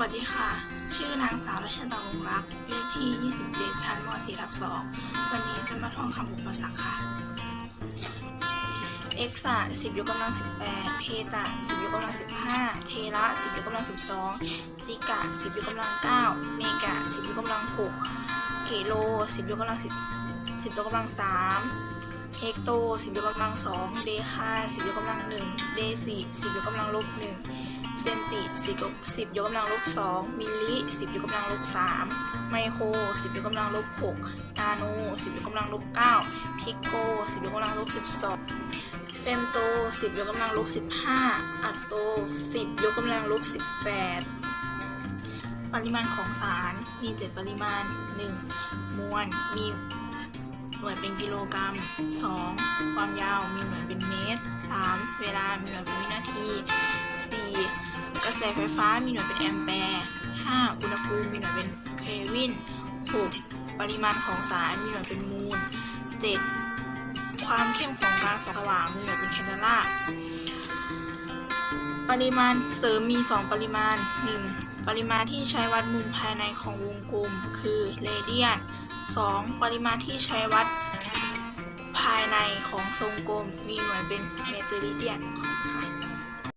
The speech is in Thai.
วัสดีค่ะ ชื่อนางสาวรัชดาวงรักเลขที่ 27 ชั้นม .4 ทับ2วันนี้จะมาท่องคำอุปสรรคค่ะ เอ็กซ์ะ10ยกกำลัง18เพตะ10ยกกำลัง15เทระ10ยกกำลัง12จิกะ10ยกกำลัง9เมกะ10ยกกำลัง6เกโล10ยกกำลัง10 10ยกกำลัง3 เฮกโต10ยกกำลัง2เดคา10ยกกำลัง1เดซิ10ยกกำลังลบ1เซนติ10ยก10ยกกำลังลบ2มิลลิ10ยกกำลังลบ3ไมโคร10ยกกำลังลบ6นาโน10ยกกำลังลบ9พิกโก10ยกกำลังลบ12เฟมโต10ยกกำลังลบ15อัตโต10ยกกำลังลบ18ปริมาณของสารมี 7 ปริมาณ 1. มวล มี น่วยเป็นกิโลกรัม 2. ความยาวมีหน่วยเป็นเมตร 3. เวลา มีหน่วยเป็นวินาที 4. กระแสไฟฟ้ามีหน่วยเป็นแอมแปร์ 5. อุณหภูมิมีหน่วยเป็นเคลวิน 6. ปริมาณของสารมีหน่วยเป็นมูล 7. ความเข้มของการส่องสว่างมีหน่วยเป็นแคนเดล่าปริมาณเสริมมี 2 ปริมาณ 1. ปริมาณที่ใช้วัดมุมภายในของวงกลม คือเรเดียน 2. ปริมาณที่ใช้วัดภายในของทรงกลมมีหน่วยเป็นเมตรลิเดียนค่ะ